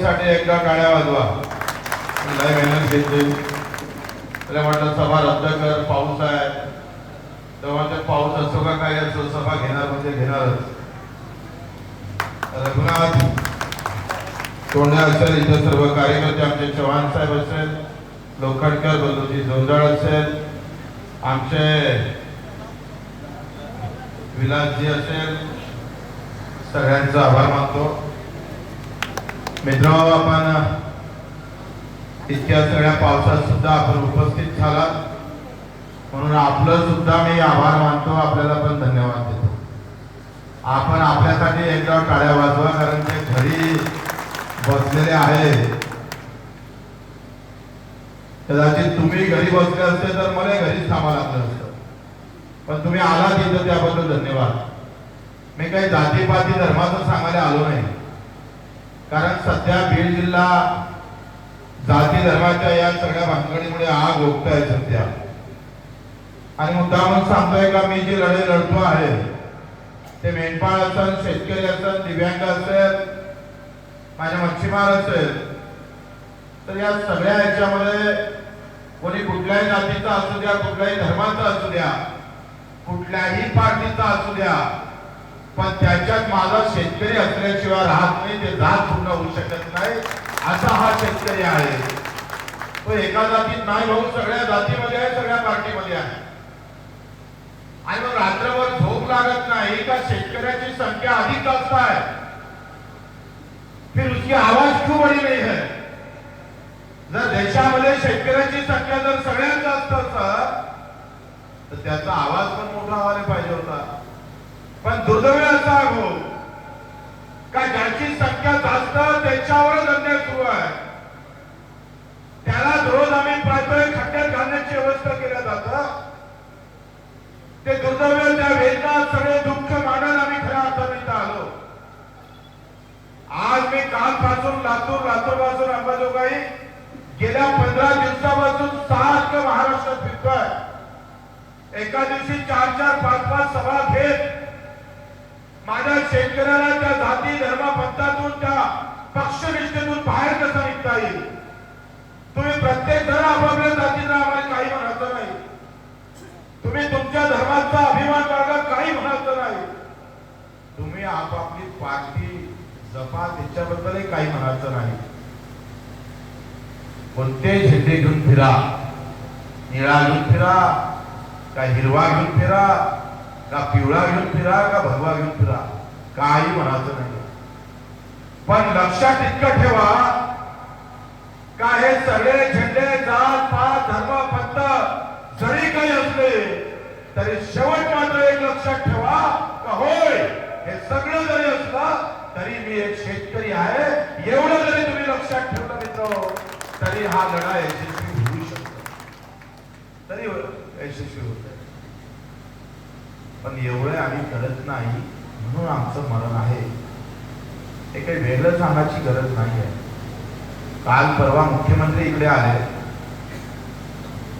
त्यांच्यासाठी एकदा गाड्या वाजवा. लय मेहनत घेतली. त्याला म्हटलं सभा रद्द कर पाऊस आहे. तेव्हा ते पाऊस असो का काय असो सभा घेणार म्हणजे घेणारच. रघुनाथ तोंडे असेल इथे सर्व कार्यकर्ते आमचे चव्हाण साहेब असेल लोखंडकर बंधूजी जोंजाळ असेल आमचे विलासजी असेल सगळ्यांचा आभार मानतो. मित्र आपण इतक्या सगळ्या पावसात सुद्धा आपण उपस्थित झालात. म्हणून आपलं सुद्धा मी आभार मानतो. आपल्याला पण धन्यवाद देतो. आपण आपल्यासाठी एकदा टाळ्या वाजवा कारण ते घरी बसलेले आहे कदाचित तुम्ही घरी बसले असते तर मला घरीच थांबा लागलं असतं. पण तुम्ही आला तिथं त्याबद्दल धन्यवाद. मी काही जातीपाती धर्माचं सांगायला आलो नाही. कारण सध्या बीड जिल्हा जाती धर्माच्या या सगळ्या भानगडीमुळे आग ओकताय सध्या. आणि मुद्दा म्हणून सांगतोय का मी जे लढे लढतो आहे ते मेंढपाळ असेल शेतकरी असेल दिव्यांग असेल माझ्या मच्छीमार असेल तर या सगळ्या ह्याच्यामध्ये कोणी कुठल्याही जातीचा असू द्या कुठल्याही धर्माचा असू द्या कुठल्याही पार्टीचा असू द्या पण त्याच्यात माझा शेतकरी असल्याशिवाय राहत नाही ते जात पूर्ण होऊ शकत नाही असा हा शेतकरी आहे. तो एका जातीत नाही भाऊ सगळ्या जातीमध्ये आहे सगळ्या पार्टीमध्ये आहे. आणि मग रात्रभर झोप लागत नाही का शेतकऱ्याची संख्या अधिक जास्त आहे फिर उसकी आवाज क्यों बड़ी नहीं है जर देशामध्ये शेतकऱ्याची संख्या जर सगळ्यात जास्त असत तर त्याचा आवाज पण मोठा व्हायला पाहिजे होता. पण दुर्दैव असा आहे हो. का ज्याची संख्या जास्त त्याच्यावरच अन्याय सुरू आहे. त्याला रोज आम्ही पाहतोय खड्ड्यात घालण्याची व्यवस्था केल्या जात ते दुर्दैव त्या वेदना सगळे दुःख मानत आम्ही खऱ्या अर्थाने इथं आलो. आज मी कालपासून लातूर लातूरपासून अंबाजोगाई गेल्या पंधरा दिवसापासून सात महाराष्ट्रात फिरतोय. एका दिवशी चार चार पाच पाच सभा घेत माझ्या शेतकऱ्याला त्या जाती धर्म पंथातून त्या पक्षनिष्ठेतून बाहेर कसा निघता येईल? तुम्ही प्रत्येक जण आपापल्या जातीला आम्हाला काही म्हणायचं नाही. तुम्ही तुमच्या धर्माचा अभिमान बाळगा काही म्हणायचं नाही. तुम्ही आपापली पार्टी जपा त्याच्याबद्दलही काही म्हणायचं नाही. कोणते झेंडे घेऊन फिरा? निळा घेऊन फिरा? का हिरवा घेऊन फिरा? का पिवळा घेऊन फिरा का भगवा घेऊन फिरा? काही म्हणायचं नाही पण लक्षात इतकं ठेवा का हे सगळे झेंडे जात पात धर्म पंत जरी काही असले तरी शेवट मात्र एक लक्षात ठेवा का होय हे सगळं जरी असलं तरी मी एक शेतकरी आहे एवढं जरी तुम्ही लक्षात ठेवलं मित्र तरी हा लढा यशस्वी होऊ शकतो. तरी यशस्वी होत पण एवढे आम्ही करत नाही म्हणून आमचं मरण आहे. हे काही वेगळं सांगायची गरज नाही आहे. काल परवा मुख्यमंत्री इकडे आले.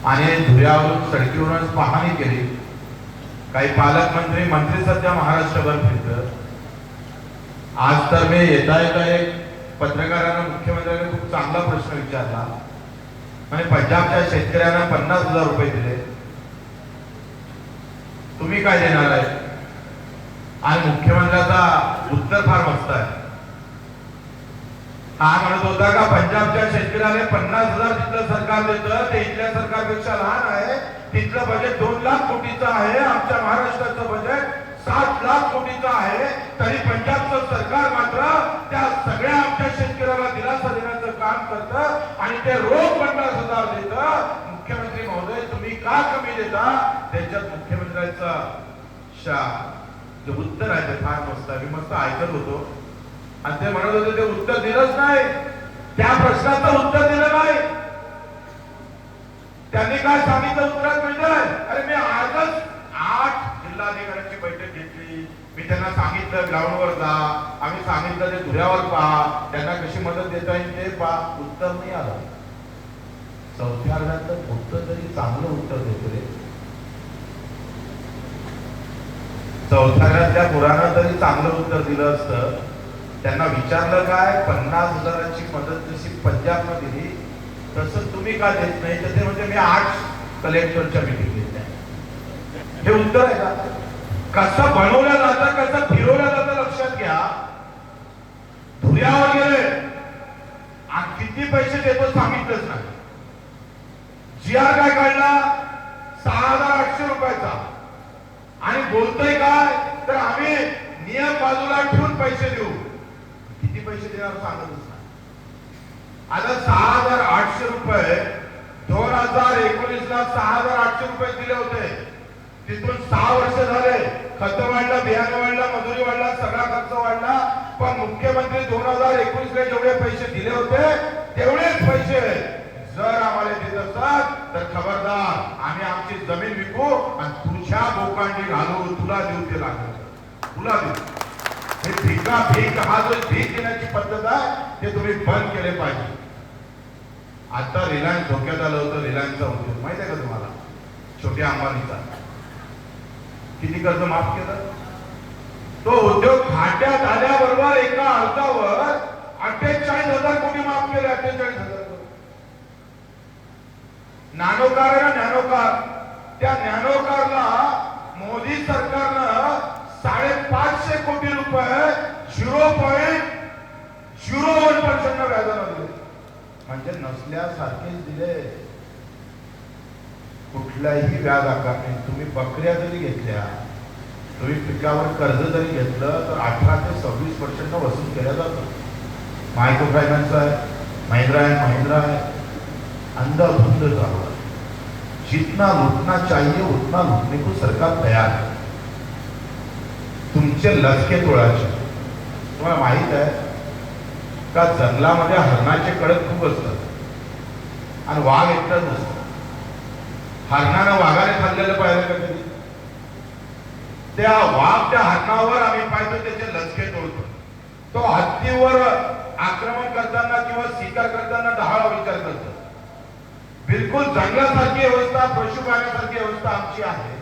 आणि धुऱ्यावरून सडकीवरूनच पाहणी केली. काही पालकमंत्री मंत्री सध्या महाराष्ट्रभर फिरत. आज तर मी येता येता एक पत्रकारांना मुख्यमंत्र्यांनी खूप चांगला प्रश्न विचारला. म्हणजे पंजाबच्या शेतकऱ्यांना पन्नास हजार रुपये दिले. तुम्ही काय देणार आहे? आणि मुख्यमंत्र्याचा उत्तर फार मस्त आहे. हा म्हणत होता का पंजाबच्या शेतकऱ्याने पन्नास हजार तिथलं सरकार देतं ते इथल्या सरकारपेक्षा लहान आहे. तिथलं बजेट दोन लाख कोटीचं आहे आमच्या महाराष्ट्राचं बजेट सात लाख कोटीचं आहे. तरी पंजाबचं सरकार मात्र त्या सगळ्या आमच्या शेतकऱ्याला दिलासा देण्याचं काम करतं आणि ते रोज पन्नास हजार देतं. का कमी देता? त्याच्यात मुख्यमंत्र्यांचा शा- जे उत्तर आहे ते फार मस्त मी मस्त ऐकत होतो. आणि ते म्हणत होते ते उत्तर दिलंच नाही. त्या प्रश्नाचं उत्तर दिलं नाही. त्यांनी काय सांगितलं? उत्तरात मिळतंय. अरे मी आजच आठ जिल्हाधिकाऱ्यांची बैठक घेतली. मी त्यांना सांगितलं ग्राउंडवर जा. आम्ही सांगितलं ते धुऱ्यावर पहा. त्यांना कशी मदत देता येईल ते पहा. उत्तर नाही आलं. चौथ्या अर्ध्यात उत्तर तरी चांगलं उत्तर देतो रे. चौथ्या अर्ध्यातल्या तरी चांगलं उत्तर दिलं असतं. त्यांना विचारलं काय? पन्नास हजाराची मदत जशी पंजाबनं दिली तसं तुम्ही का देत नाही? तर ते म्हणजे मी आठ कलेक्टरच्या मिटिंग नाही हे उत्तर आहे का? कसं बनवलं जातं कसं फिरवलं जातं लक्षात घ्या. धुऱ्या वगैरे किती पैसे देतो सांगितलंच नाही. जी काय काढला? सहा हजार आठशे रुपयाचा. आणि बोलतोय काय? तर आम्ही नियम बाजूला ठेवून पैसे देऊ. किती पैसे देणार सांगतच नाही आता सहा हजार आठशे रुपये दोन हजार एकोणीस ला सहा हजार आठशे रुपये दिले होते. तिथून सहा वर्ष झाले. खत वाढला बियाणे वाढला मजुरी वाढला सगळा खर्च वाढला. पण मुख्यमंत्री दोन हजार एकोणीस ला जेवढे पैसे दिले होते तेवढेच पैसे. असतात तर खबरदार आम्ही आमची जमीन विकू आणि तुझ्या बोकांडी घालू तुला देऊ ते लागत तुला देऊ. हे भिका भीक हा जो भीक देण्याची पद्धत आहे ते तुम्ही बंद केले पाहिजे. आता रिलायन्स धोक्यात आलं होतं रिलायन्सचा उद्योग. माहिती आहे का तुम्हाला? छोट्या अंबानीचा. किती कर्ज माफ केलं? तो उद्योग खात्यात आल्याबरोबर एका अर्जावर अठ्ठेचाळीस हजार कोटी माफ केले अठ्ठेचाळीस हजार. नॅनोकार आहे ना ज्ञानोकार. त्या ज्ञानोकारला मोदी सरकारनं साडेपाचशे कोटी रुपये zero point zero one percent व्याजानं दिले. म्हणजे नसल्यासारखेच दिले. कुठलाही व्याज आकारणे तुम्ही बकऱ्या जरी घेतल्या तुम्ही पिकावर कर्ज जरी घेतलं तर अठरा ते सव्वीस पर्सेंट वसूल केलं जातं. मायक्रो फायनान्स आहे महिंद्रा आहे महिंद्रा आहे. अंधाधुंद चालू है जितना लूटना चाहिए उतना लूटने को सरकार तयार है। तुमचे लचके तोडायचे तुम्हाला माहीत आहे का जंगलामध्ये हरणाचे कडक खूप असतात आणि वाघ एकटाच असतो. हरणानं वाघाने खाल्लेलं पाहिलं का कधी? त्या वाघ त्या हरणावर आम्ही पाहतो त्याचे लचके तोडतो. तो हत्तीवर आक्रमण करताना किंवा शिकार करताना दहाळा विचार करतो. बिलकुल जंगलासारखी व्यवस्था पशुपालनासारखी अवस्था व्यवस्था आमची आहे.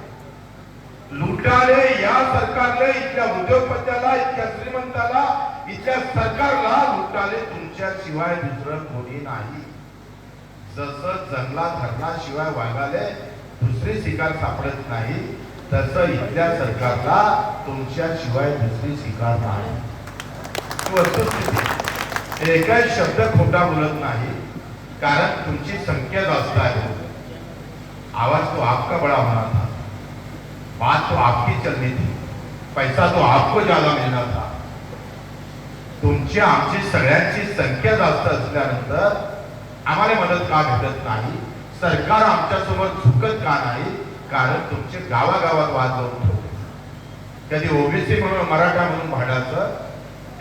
लुटाले या सरकारने इथल्या उद्योगपत्याला इथल्या श्रीमंताला इथल्या सरकारला लुटाले तुमच्या शिवाय दुसरं कोणी नाही. जसं जंगला धरणाशिवाय वागाले दुसरी शिकार सापडत नाही तसं इथल्या सरकारला तुमच्या शिवाय दुसरी शिकार नाही. वस्तुस्थिती. एकही शब्द खोटा बोलत नाही. कारण तुमची संख्या जास्त आहे. आवाज तो आपका बड़ा होना था. बात तो आपकी चलनी थी. पैसा तो आपको ज्यादा मिलना था. तुमची आमची सगळ्यांची संख्या जास्त असल्यानंतर आम्हाला मदत का भेटत नाही? सरकार आमच्यासोबत झुकत का नाही? कारण तुमचे गावागावात वाद जाऊन ठेवले. कधी ओबीसी म्हणून मराठा म्हणून भांडायचं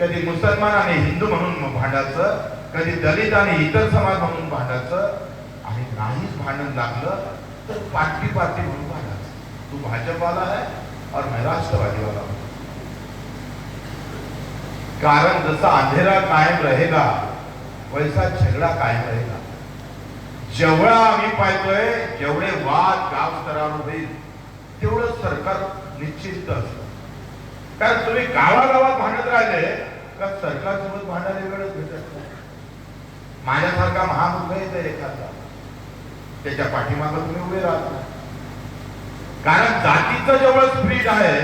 कधी मुसलमान आणि हिंदू म्हणून भांडायचं कधी दलित आणि इतर समाज म्हणून भांडायचं आणि नाहीच भांडण लागलं तर पार्टी पार्टी म्हणून भांडायचं. तू भाजपवाला आहे और मैं राष्ट्रवादीवाला हूं. कारण जसा अंधेरा कायम रहेगा वैसा झगडा कायम रहेगा. जेवढा आम्ही पाहतोय जेवढे वाद गाव स्तरावर होईल तेवढं सरकार निश्चित असतं. कारण तुम्ही गावागावात भांडत राहिले का सरकारसोबत भांडायला वेळच भेटत नाही? माझ्यासारखा महामुर्ख येते एखादा. त्याच्या पाठीमागं तुम्ही उभे राहता कारण जातीचं जेवढं स्प्रीड आहे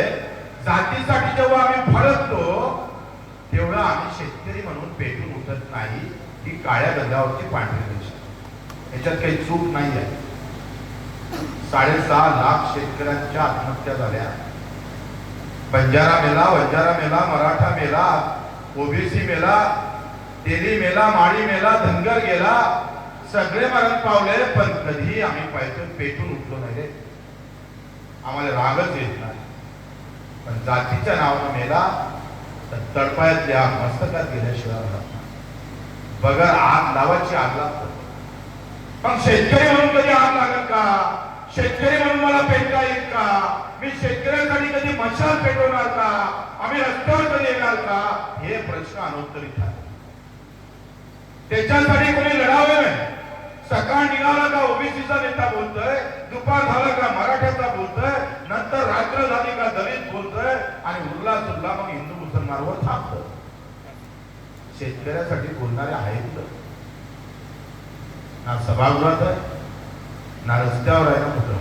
जातीसाठी जेव्हा आम्ही फळतो तेवढं आम्ही शेतकरी म्हणून पेटून उठत नाही ही काळ्या गंधावरची पांढरी रेषा याच्यात काही चूक नाही आहे. साडेसहा लाख शेतकऱ्यांच्या आत्महत्या झाल्या. बंजारा मेला वंजारा मेला मराठा मेला ओबीसी मेला तेली मेला माळी मेला धनगर गेला सगळे मरण पावले पण कधीही आम्ही पाहिजे पेटून उठलो नाही रे. आम्हाला रागच येत नाही. पण जातीच्या नावानं मेला तर तडपायातल्या मस्तकात गेल्याशिवाय राहत बगर आग लावायची आग लागतो. पण शेतकरी म्हणून कधी आग लागत का? शेतकरी म्हणून मला पेटता येईल का? मी शेतकऱ्यांसाठी कधी मशाल पेटवणार का? आम्ही रस्त्यावर कधी येणार का? हे प्रश्न अनुत्तरित आहे. त्याच्यासाठी कोणी लढावे? नाही सकाळ निघाला का ओबीसीचा नेता बोलतोय? दुपार झाला का मराठ्याचा बोलतोय? नंतर रात्र झाली का दलित बोलतोय? आणि उरला सुरला मग हिंदू मुसलमानवर थांबतो. शेतकऱ्यासाठी बोलणारे आहेत ना सभागृहात आहे. ना रस्त्यावर आहे ना कुठं?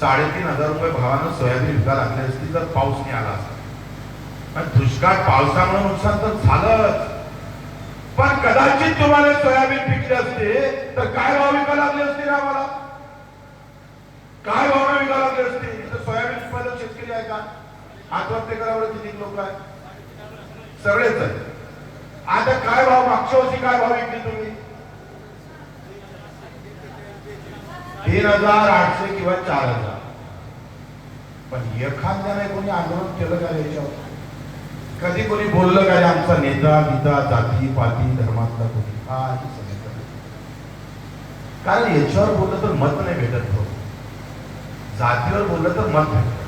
साडेतीन हजार रुपये भावानं सोयाबीन विकायला लागले असती तर पाऊस नाही आला असता. दुष्काळ पावसामुळे नुकसान तर झालंच. पण कदाचित तुम्हाला सोयाबीन पिकली असते तर काय भाव विकायला लागले असते ना आम्हाला? काय भाव विकायला लागले असते? तर सोयाबीन उत्पादक शेतकरी आहे का? आत्महत्या करावर किती लोक आहे? सगळेच आहे. आता काय भाव मागच्या वर्षी काय भाव विकले तुम्ही? तीन हजार आठशे किंवा चार हजार. पण एखाद्याने कोणी आंदोलन केलं का याच्यावर? कधी कोणी बोललं काय आमचा नेता गीता जाती पाती धर्मातला कोणी? काही सांगितलं कारण याच्यावर बोललं तर मत नाही भेटत हो जातीवर बोललं तर मत भेटत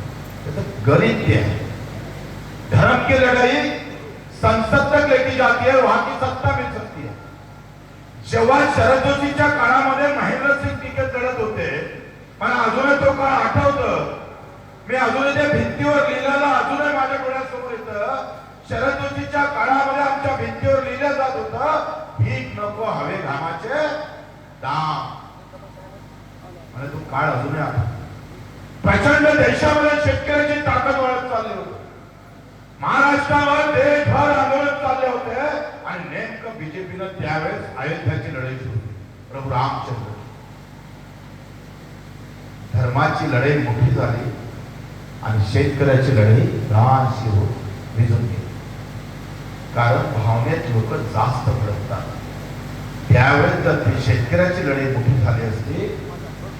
त्याचं गणित ते आहे. धर्म की लढाई संसद तक लेकी जाती है वहां की सत्ता मिल सकती है जेव्हा शरद जोशीच्या काळामध्ये महेंद्रसिंग टिकेत लढत होते पण अजूनही तो काळ आठवत. मी अजूनही त्या भिंतीवर लिहिलेला अजूनही माझ्या डोळ्यासमोर येतं. शरद काळामध्ये आमच्या भिंतीवर लिहिलं जात होत भीक नको हवे घामाचे दाम. म्हणजे तो काळ अजूनही आता प्रचंड देशामध्ये शेतकऱ्याची ताकद वाढत चालली होती. महाराष्ट्रावर देशभर आंदोलन चालले होते आणि नेमकं बीजेपीनं त्यावेळेस अयोध्याची लढाई सुरू प्रभू रामचंद्र. धर्माची लढाई मोठी झाली आणि शेतकऱ्याची लढाई लहानशी होती भिजून गेली. कारण भावनेत लोक जास्त भडकतात. त्यावेळेस जर ती शेतकऱ्याची लढाई मोठी झाली असती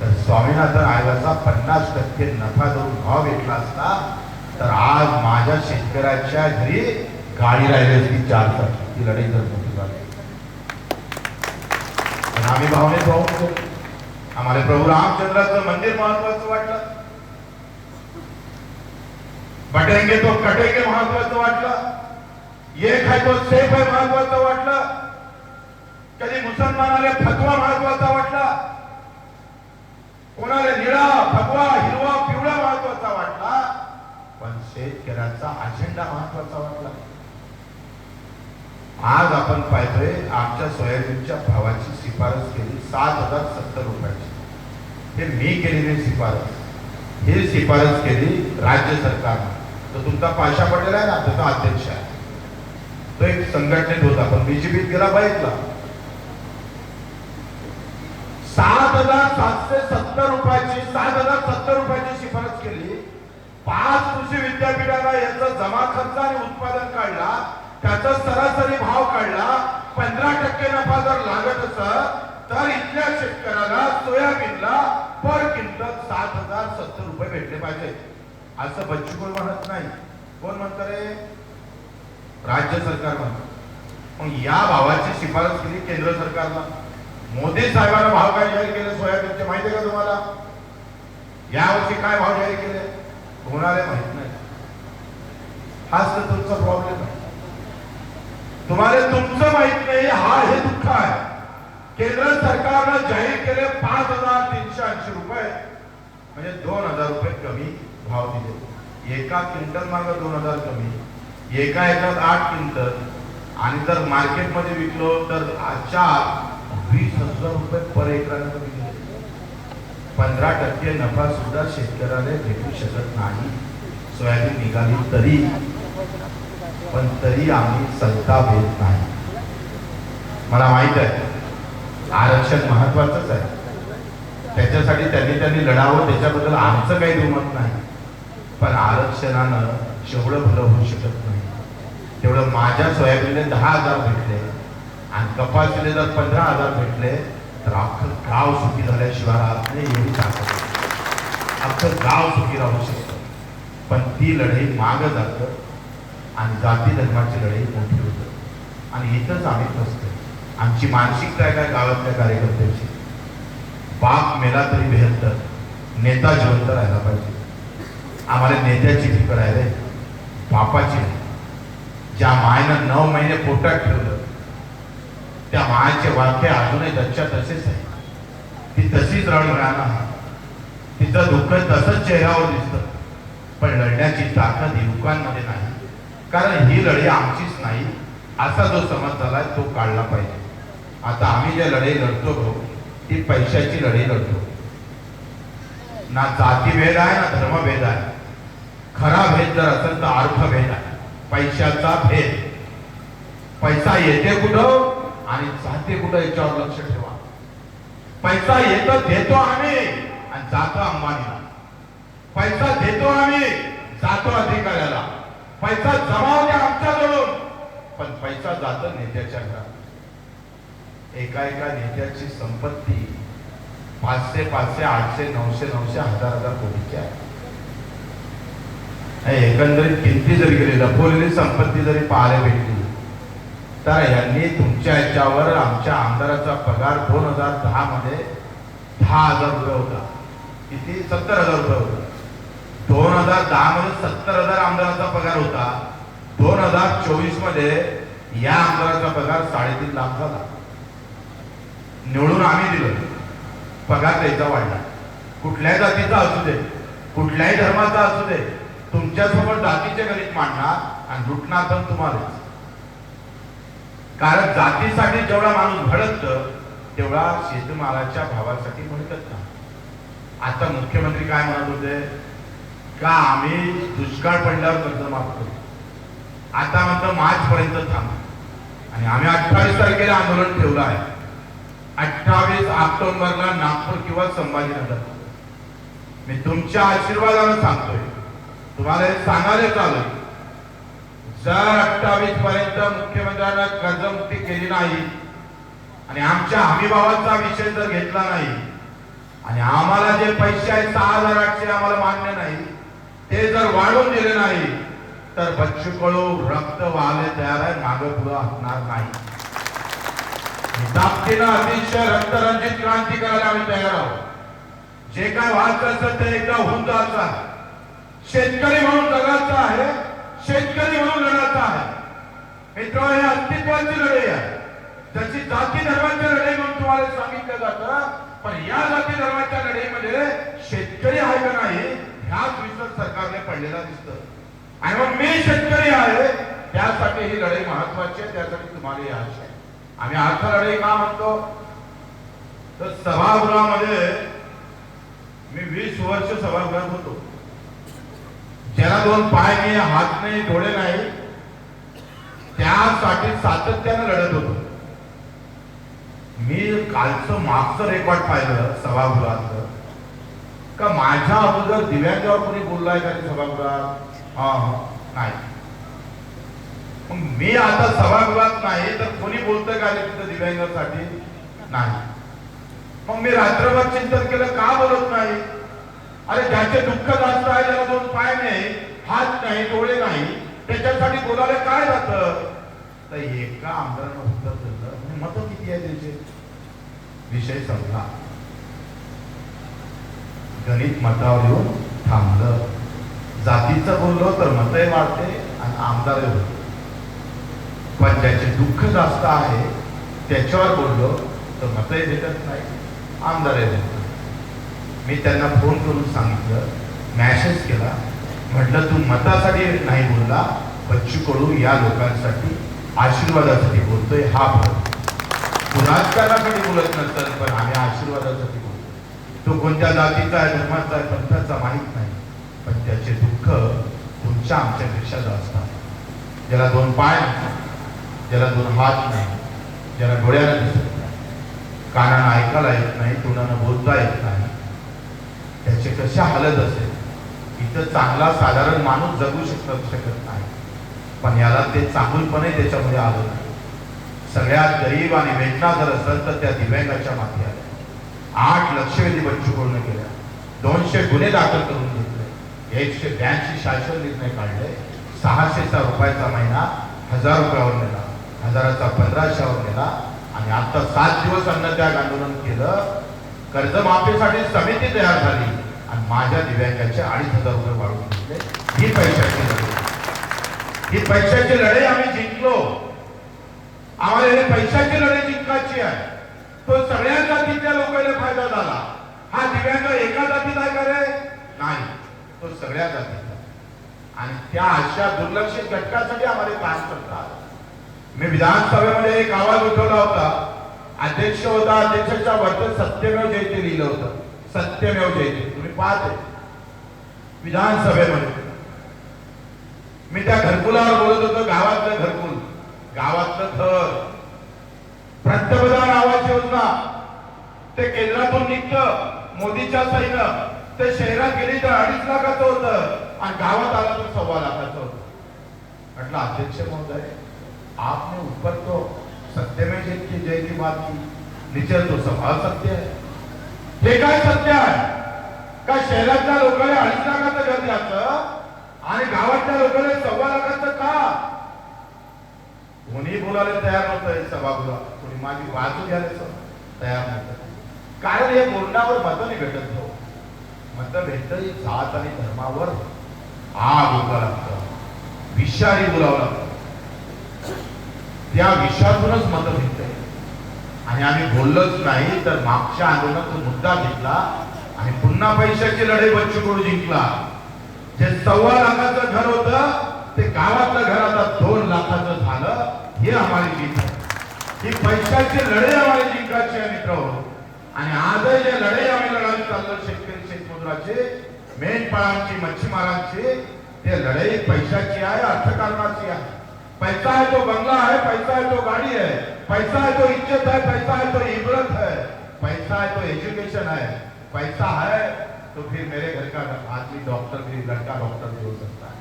तर स्वामीनाथन आयोगाचा पन्नास टक्के नफा देऊन भाव भेटला असता तर आज माझ्या शेतकऱ्याच्या घरी गाडी राहिली असती चार ती लढाई जर मोठी झाली. पण आम्ही भावनेत भाऊ आम्हाला प्रभू रामचंद्राचं मंदिर महत्वाचं वाटलं. बटेंगे तो कटेंगे महत्वाचं वाटलं. एखादं तो सेफ आहे महत्वाचं वाटलं. कधी मुसलमानाला फतवा महत्त्वाचा वाटला. कोणाला निळा फगवा हिरवा पिवळा महत्त्वाचा वाटला. पण शेतकऱ्याचा अजेंडा महत्त्वाचा वाटला. आज आपण पाहतोय आमच्या सोयाबीनच्या भावाची शिफारस केली सात हजार सत्तर रुपयाची. हे मी केलेली शिफारस. ही शिफारस केली राज्य सरकारनं. तर तुमचा पाशा पडलेला आहे ना? त्याचा अध्यक्ष आहे. तो एक संघटनेत होता पण बीजेपीत गेला बाईकला सात हजार सातशे सत्तर रुपयाची सात हजार सत्तर रुपयाची शिफारस केली. पाच कृषी विद्यापीठाला याचा जमा खर्च आणि उत्पादन काढला. त्याचा सरासरी भाव काढला. पंधरा टक्के नफा जर लागत असत तर इथल्या शेतकऱ्याला सोयाबीनला पर किंमत सात हजार सत्तर रुपये भेटले पाहिजे. असं बच्चू कोण म्हणत नाही? कोण म्हणतं रे? राज्य सरकारला. पण मग या भावाची शिफारस केली केंद्र सरकारला. मोदी साहेबांना भाव काय जाहीर केले? सोयाबीनचे माहिती आहे का तुम्हाला? यावर्षी काय भाव जाहीर केले? होणारे माहीत नाही. हाच तर तुमचा प्रॉब्लेम आहे. तुम्हाला तुमचं माहीत नाही हा हे दुःख आहे केंद्र सरकारनं जाहीर केले पाच हजार तीनशे ऐंशी रुपये. म्हणजे दोन हजार रुपये कमी भाव दिले. एका क्विंटल मागे दोन हजार कमी. एका एकरात आठ क्विंटल. आणि जर मार्केटमध्ये विकलो तर चार वीस हजार रुपये पर एकरांवर विकले. पंधरा टक्के नफा सुद्धा शेतकऱ्याला भेटू शकत नाही. सोयाबीन निघाली तरी. पण तरी आम्ही सत्ता भेट नाही. मला माहीत आहे. आरक्षण महत्वाचंच आहे. त्याच्यासाठी त्यांनी त्यांनी लढावं त्याच्याबद्दल आमचं काही दुमत नाही. पण आरक्षणानं जेवढं भलं होऊ शकत नाही. तेवढं माझ्या सोयाबीनने दहा हजार भेटले आणि कपाशीने जर पंधरा हजार भेटले तर अख्खं गाव सुखी झाल्याशिवाय राहत नाही एवढी ताकद अख्खं गाव सुखी राहू शकतं. पण ती लढाई मागं जातं आणि जाती धर्माची लढाई मोठी होतं. आणि इथंच आम्ही फसतो. आमची मानसिकता आहे काय गावातल्या कार्यकर्त्यांची? बाप मेला तरी बेहत्तर. नेता जिवंत राहायला पाहिजे. आम्हाला नेत्याची फिकर आहे रे बापाची. ज्या मायनं नऊ महिने पोटात ठेवलं त्या मायाचे वाक्य अजूनही दच्छा तसेच आहे. ती तशीच रणराण आहे तिचं दुःख तसंच चेहऱ्यावर दिसतं. पण लढण्याची ताकद युवकांमध्ये नाही. कारण ही लढाई आमचीच नाही असा जो समज झालाय तो काढला पाहिजे. आता आम्ही ज्या लढाई लढतो भाऊ ती पैशाची लढाई लढतो. ना जातीभेद आहे ना धर्मभेद आहे. खरा भेद जर असेल तर अर्थभेद आहे. पैशाचा भेद. पैसा येते कुठं? आणि जाते कुठं याच्यावर लक्ष ठेवा. पैसा येतो देतो आम्ही आणि जातो अंबानीला. पैसा देतो आम्ही जातो अधिकाऱ्याला. पैसा जमा होते आमच्याकडून. पण पैसा जातो नेत्याच्या घरात. एका एका नेत्याची संपत्ती पाचशे पाचशे आठशे नऊशे नऊशे हजार हजार कोटीची आहे. एकंदरीत किमती जरी गेली लपवलेली संपत्ती जरी पाहायला भेटली तर यांनी तुमच्या याच्यावर आमच्या आमदाराचा पगार दोन हजार दहा मध्ये दहा हजार रुपये होता. किती? सत्तर हजार रुपये होता. दोन हजार दहा मध्ये सत्तर हजार आमदाराचा पगार होता. दोन हजार चोवीसमध्ये या आमदाराचा पगार साडेतीन लाख झाला. निवडून आम्ही दिलं. पगार त्याचा वाढला. कुठल्याही जातीचा असू दे कुठल्याही धर्माचा असू दे तुमच्यासमोर जातीचे गणित मांडणार आणि लुटणार पण तुम्हालाच कारण जातीसाठी जेवढा माणूस भडकत तेवढा शेतमालाच्या भावासाठी भडकत नाही. आता मुख्यमंत्री काय म्हणत होते? का आम्ही दुष्काळ पडल्यावर कर्ज माफ करू? आता म्हणतो मार्च पर्यंत थांब. आणि आम्ही अठ्ठावीस तारखेला आंदोलन ठेवलं आहे. अठ्ठावीस ऑक्टोबरला नागपूर किंवा संभाजीनगर. मी तुमच्या आशीर्वादानं सांगतोय तुम्हाला हे सांगायला चालू जर अठ्ठावीस पर्यंत मुख्यमंत्र्यांना कर्जमुक्ती केली नाही आणि आमच्या हमीभावाचा विषय जर घेतला नाही आणि आम्हाला जे पैसे आहेत सहा हजार आठशे आम्हाला मान्य नाही ते जर वाढवून दिले नाही तर बच्चू कळू रक्त वाहले तयार आहे मागं पुढं असणार नाही. ताकदीनं अतिशय रक्तरंजित क्रांती करायला आम्ही तयार आहोत. जे काय व्हायचं असेल ते एकदा होऊन जायचं शेतकरी म्हणून जगायचा आहे शेतकरी म्हणून लढायचा आहे. मित्र हे अस्तित्वाची लढाई आहे. जशी जाती धर्माची लढाई म्हणून तुम्हाला सांगितलं जातं पण या जाती धर्माच्या लढाईमध्ये शेतकरी आहे का नाही ह्याच विषय सरकारने पडलेला दिसत आणि मग मी शेतकरी आहे त्यासाठी ही लढाई महत्वाची आहे त्यासाठी तुम्हाला यायची आहे. आम्ही अर्थ लढाई का म्हणतो? तर सभागृहामध्ये मी वीस वर्ष सभागृहात होतो. ज्याला दोन पाय नाही हात नाही डोळे नाही. त्यासाठी सातत्यानं लढत होतो. मी कालचं मागचं रेकॉर्ड पाहिलं सभागृहातलं. का माझ्या अगोदर दिव्यांगावर कोणी बोललाय का सभागृहात? हा हा नाही. मग मी आता सभागृहात नाही तर कोणी बोलतोय का रे तिथं दिव्यांगासाठी? नाही. मग मी रात्रभर चिंतन केलं का बोलत नाही? अरे ज्याचे दुःख जास्त आहे त्याला दोन पाय नाही हात नाही डोळे नाही त्याच्यासाठी बोलायला काय जात? तर एका आमदारानं उत्तर दिलं. मत किती आहे त्याचे विषय संपला. गणित मतावर येऊन थांबलं. जातीचं बोललो तर मतही वाढते आणि आमदारही होतो. पण ज्याचे दुःख जास्त आहे त्याच्यावर बोललो तर मतही भेटत नाही आमदारही भेटत मी त्यांना फोन करून सांगितलं मॅसेज केला. म्हटलं तू मतासाठी नाही बोलला बच्चू कडू या लोकांसाठी आशीर्वादासाठी बोलतोय हा फरक तू राजकारणासाठी बोलत नसतात पण आम्ही आशीर्वादासाठी बोलतो तो कोणत्या जातीचा आहे धर्माचा आहे पंथाचा माहीत नाही. पण त्याचे दुःख तुमच्या आमच्यापेक्षा जास्त आहे. ज्याला दोन पाय नाही ज्याला दोन हात नाही ज्याला डोळ्याला दिसत नाही. कानानं ऐकायला येत नाही तोंडानं बोलता येत नाही. कशा असेल. इथं चांगला साधारण माणूस जगू शकत शकत नाही. पण याला ते चांगलपणे त्याच्यामध्ये आलं नाही. सगळ्यात गरीब आणि वेदना जर असेल तर त्या दिव्यांगाच्या माथी आल्या. आठ लक्षवेधी बच्चू पूर्ण केल्या. दोनशे गुन्हे दाखल करून घेतले. एकशे ब्याऐंशी शासन निर्णय काढले. सहाशेचा रुपयाचा महिना हजार रुपयावर नेला. हजाराचा पंधराशेवर नेला. आणि आता सात दिवस अन्नत्याग आंदोलन केलं. कर्जमाफीसाठी समिती तयार झाली. आणि माझ्या दिव्यांगाचे अडीच हजार रुपये वाढवून घेतले. ही पैशाची लढाई. ही पैशाची लढाई आम्ही जिंकलो. आम्हाला हे पैशाची लढाई जिंकायची आहे. तो सगळ्या जातीच्या लोकांना फायदा झाला. हा दिव्यांग एका जातीत आहे का रे? नाही. तो सगळ्या जातीचा आणि त्या अशा दुर्लक्षित घटकासाठी आम्हाला काम करतात. मी विधानसभेमध्ये एक आवाज उठवला होता. अध्यक्ष होता. अध्यक्षाच्या वरती सत्यमेव जयते लिहिलं होतं. सत्यमेव जयते हो तुम्ही पाहते विधानसभेमध्ये मी। त्या घरकुलावर बोलत होतो गावातलं घरकुल। गावातलं थर पंतप्रधान आवास योजना। ते केंद्रातून निघतं। मोदीच्या सैन्य। ते शहरात गेली तर अडीच लाखाचं होतं. आणि गावात आला तर सव्वा लाखाचं होतं. म्हटलं अध्यक्ष महोदय आपने ऊपर तो सत्य में जय की जय की बात की नीचे तो सभा सत्य है। हे काय सत्य आहे. का शहरातल्या लोकांना अडीच लाखाचं घर द्यायचं? आणि गावातल्या लोकांना सव्वा लाखाचं का? कोणी बोलायला तयार नव्हतं सभागृहात कोणी माझी बाजू घ्यायला तयार नव्हतं. कारण हे बोलण्यावर मत नाही भेटत तो मत भेटत जात आणि धर्मावर आग उभा लागतं. विषारी बोलावं लागतं. त्या विषातूनच मत भेटतंय आणि आम्ही बोललोच नाही तर मागच्या आंदोलनात मुद्दा घेतला आणि पुन्हा पैशाची लढाई बच्चू कडू जिंकला. जे सव्वा लाखाचं घर होत ते गावातलं घर आता दोन लाखाचं झालं हे आम्हाला जिंक आहे. ही पैशाची लढाई आम्हाला जिंकायची आहे मित्र. आणि आजही जे लढाई आम्ही लढावी चाललो शेतकरी शेतमजुराचे मेंढपाळांची मच्छीमारांची ते लढाई पैशाची आहे अर्थकारणाची आहे. पैसा है तो बंगला है पैसा है तो गाड़ी है पैसा है तो इज्जत है पैसा है तो इबरत है पैसा है तो एजुकेशन है पैसा है तो फिर मेरे घर का आदमी डॉक्टर भी लड़का डॉक्टर भी हो सकता है।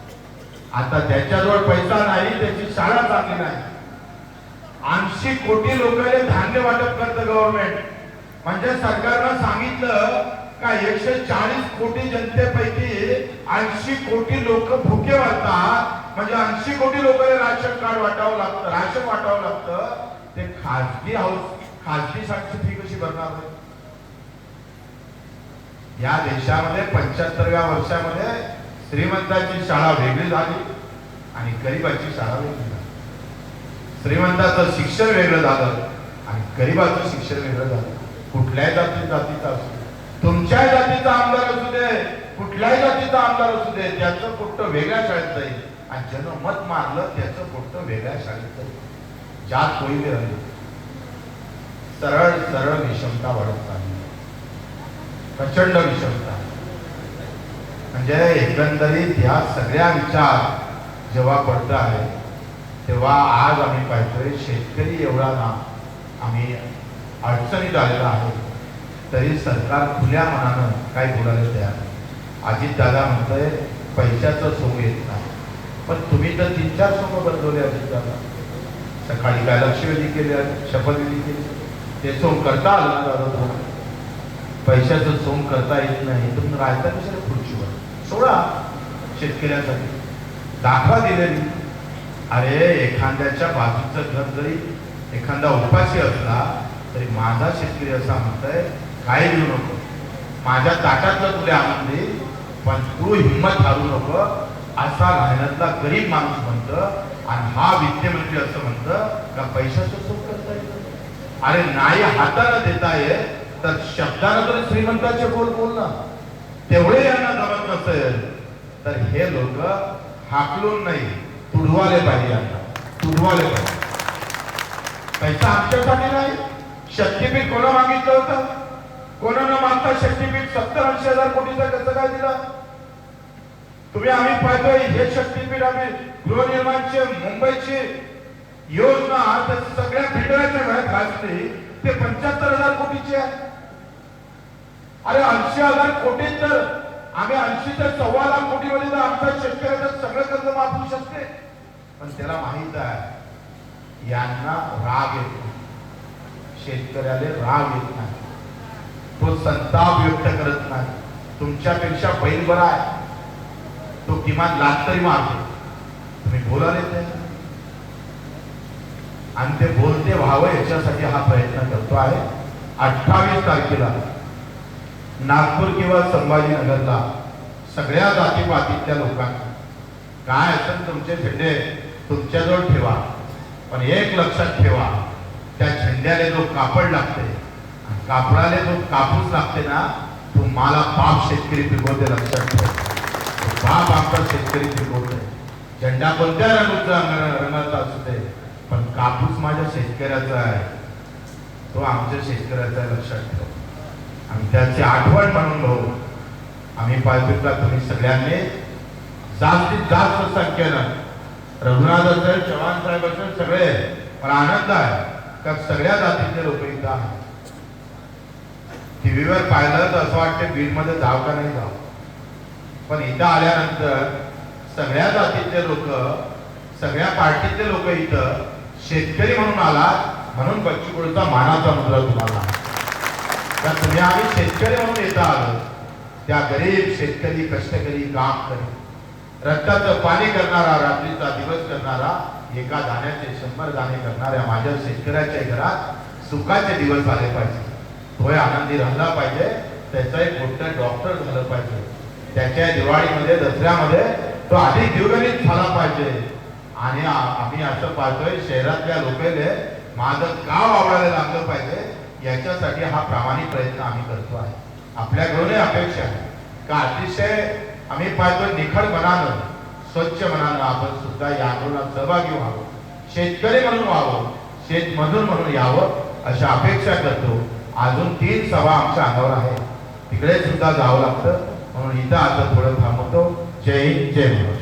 आता त्याच्याजवळ पैसा नाही त्याची शाळा चांगली नाही. ऐंशी कोटी लोकांना धान्य वाटप करतं गव्हर्नमेंट म्हणजे सरकारनं सांगितलं का एकशे चाळीस कोटी जनतेपैकी ऐंशी कोटी लोक भुके वाटतात म्हणजे ऐंशी कोटी लोकांना राशन कार्ड वाटावं लागतं राशन वाटावं लागतं. ते खाजगी हाऊस खाजगी साठी फी कशी भरणार नाही? या देशामध्ये पंच्याहत्तरव्या वर्षामध्ये श्रीमंताची शाळा वेगळी झाली आणि गरिबाची शाळा वेगळी झाली. श्रीमंताचं शिक्षण वेगळं झालं आणि गरिबाचं शिक्षण वेगळं झालं. कुठल्याही जाती जातीचा असू. आमदार असू दे त्याचं पोट्ट वेगळ्या शाळेत जाईल आणि ज्यानं मत मारलं त्याचं पोट्ट वेगळ्या शाळेत जाईल. ज्यात कोई भी सरळ सरळ विषमता वाढत चालली. प्रचंड विषमता. म्हणजे एकंदरीत ह्या सगळ्या विचार जेव्हा पडत आहे तेव्हा आज आम्ही पाहतोय शेतकरी एवढा ना आम्ही अडचणीत आलेला आहे तरी सरकार खुल्या मनानं काय बोलायला तयार नाही. अजित दादा म्हणतोय पैशाचं सोंग येत नाही. पण तुम्ही तर तीन चार सोंग बदलवले अजित दादा सकाळी काय लक्षवेधी केले शपथविधी केली? ते सोंग करता आलं दादा पैशाचं सोंग करता येत नाही. तुम्ही राहता कशाला खुर्चीवर. सोडा शेतकऱ्यांसाठी. दाखवा दिलेली. अरे एखाद्याच्या बाजूचं घर जरी एखादा उपाशी असला तरी माझा शेतकरी असा म्हणतोय काय देऊ नको. माझ्या ताटातलं तुला आनंद पण गुरु हिंमत हारू नको असा राहण्यातला गरीब माणूस म्हणतं आणि हा विद्यमंत्री असं म्हणतं का पैशाचं सुख करता येत अरे नाही हातानं देता येत तर शब्दानं तर श्रीमंताचे बोल बोल ना. तेवढे यांना जमत नसेल तर हे लोक हाकलून नाही तुडवाले पाहिजे आता तुडवाले पाहिजे. पैसा आमच्यासाठी नाही. शक्तीपीठ कोणा मागितलं होतं? कोणानं मागता शक्तीपीठ सत्तर ऐंशी हजार कोटीचा कसं काय दिला? तुम्ही आम्ही पाहतोय हे शक्तीपीठ आम्ही गृहनिर्माणचे मुंबईची योजना त्या सगळ्या फिल्डरच्या घरात घातली ते पंच्याहत्तर हजार कोटीची आहे. अरे ऐंशी हजार कोटी तर आम्ही ऐंशी ते सव्वा लाख कोटीमध्ये तर आमच्या शेतकऱ्याचं सगळं कर्ज माफ होऊ शकते. पण त्याला माहीत आहे यांना राग येत. शेतकऱ्याला राग येत नाही. तो संताप व्यक्त करत नाही. तुमच्यापेक्षा बैल बरा आहे. तो किमान लाख तरी मारतो. तुम्ही बोला ते. आणि ते बोलते व्हावं याच्यासाठी हा प्रयत्न करतो आहे. अठ्ठावीस तारखेला नागपूर किंवा संभाजीनगरला सगळ्या जातीपातीतल्या लोकांना काय असेल तुमचे झेंडे तुमच्याजवळ ठेवा. पण एक लक्षात ठेवा त्या झेंड्याने जो कापड लागते कापडाला जो कापूस लागते ना तो मला बाप शेतकरी पिकवते लक्षात ठेव. बाप आमचा शेतकरी पिकवते झेंडा कोणत्या रंगाचा रंगाचा असू दे पण कापूस माझ्या शेतकऱ्याचा आहे. तो आमच्या शेतकऱ्याचा लक्षात ठेव. आणि त्याची आठवण म्हणून भाऊ आम्ही पाहिजे तुम्ही सगळ्यांनी जास्तीत जास्त संख्येनं रघुनाथ असेल चव्हाण साहेब असेल सगळे मला आनंद आहे. का सगळ्या जातीचे लोक इथं आहेत. टीव्हीवर पाहिलं तर असं वाटतं बीडमध्ये जाव का नाही जाव पण इथं आल्यानंतर सगळ्या जातीचे लोक सगळ्या पार्टीचे लोक इथं शेतकरी म्हणून आला म्हणून बच्चूकडचा मानाचा मुद्रा तुम्हाला. तर तुम्ही आम्ही शेतकरी म्हणून इथं आलो त्या गरीब शेतकरी कष्टकरी काम करी रक्ताचं पाणी करणारा रात्रीचा दिवस करणारा एका दाण्याचे शंभर दाणे करणाऱ्या माझ्या शेतकऱ्याच्या घरात सुखाचे दिवस आले पाहिजे. तोही आनंदी राहिला पाहिजे. त्याचा एक मोठं डॉक्टर झालं पाहिजे. त्याच्या दिवाळीमध्ये दसऱ्यामध्ये तो आधी जीवगणित झाला पाहिजे. आणि आम्ही असं पाहतोय शहरातल्या लोकांले माझं गाव आवडायला लागलं पाहिजे. याच्यासाठी हा प्रामाणिक प्रयत्न आम्ही करतो आहे. आपल्याकडूनही अपेक्षा आहे. का अतिशय आम्ही पाहतो निखळ मनानं स्वच्छ मनानं आपण सुद्धा या आंदोलनात सहभागी व्हावं. शेतकरी म्हणून व्हावं शेतमजूर म्हणून यावं अशा अपेक्षा करतो. अजून तीन सभा आमच्या अंगावर आहे तिकडे सुद्धा जावं लागतं. म्हणून इथं आता थोडं थांबवतो जय हिंद जय महाराष्ट्र.